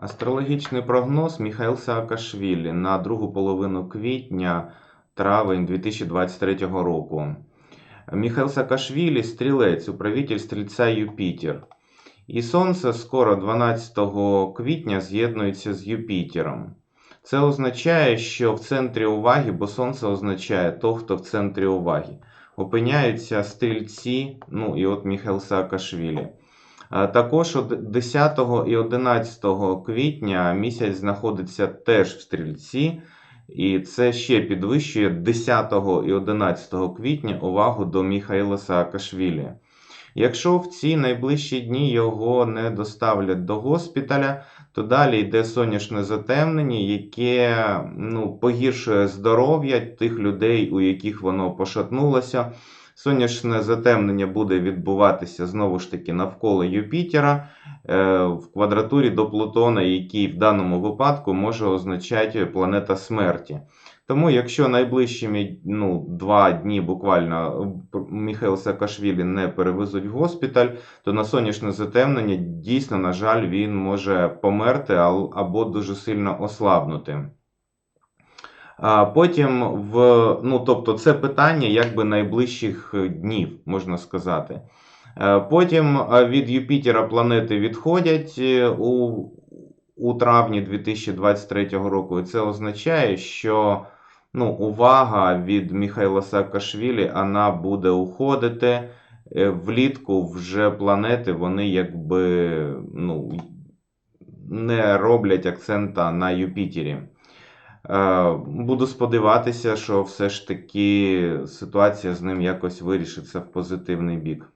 Астрологічний прогноз Міхаїл Саакашвілі на другу половину квітня травень 2023 року. Міхаїл Саакашвілі – стрілець, управитель стрільця Юпітер. І Сонце скоро 12 квітня з'єднується з Юпітером. Це означає, що в центрі уваги, бо Сонце означає то, хто в центрі уваги. Опиняються стрільці, ну і от Міхаїл Саакашвілі. Також 10 і 11 квітня місяць знаходиться теж в стрільці, і це ще підвищує 10 і 11 квітня увагу до Міхаїла Саакашвілі. Якщо в ці найближчі дні його не доставлять до госпіталя, то далі йде сонячне затемнення, яке ну, погіршує здоров'я тих людей, у яких воно пошатнулося. Сонячне затемнення буде відбуватися знову ж таки навколо Юпітера е, в квадратурі до Плутона, який в даному випадку може означати планета смерті. Тому, якщо найближчими ну, два дні буквально е, Міхайл Саакашвілі не перевезуть в госпіталь, то на сонячне затемнення дійсно, на жаль, він може померти або дуже сильно ослабнути. Потім в ну, тобто, це питання якби найближчих е, днів, можна сказати. Е, Потім е, від Юпітера планети відходять у, у травні 2023 року. І це означає, що ну, увага від Міхайла Саакашвілі вона буде уходити. Влітку вже планети вони якби ну, не роблять акцента на Юпітері. Е, Буду сподіватися, що все ж таки ситуація з ним якось вирішиться в позитивний бік.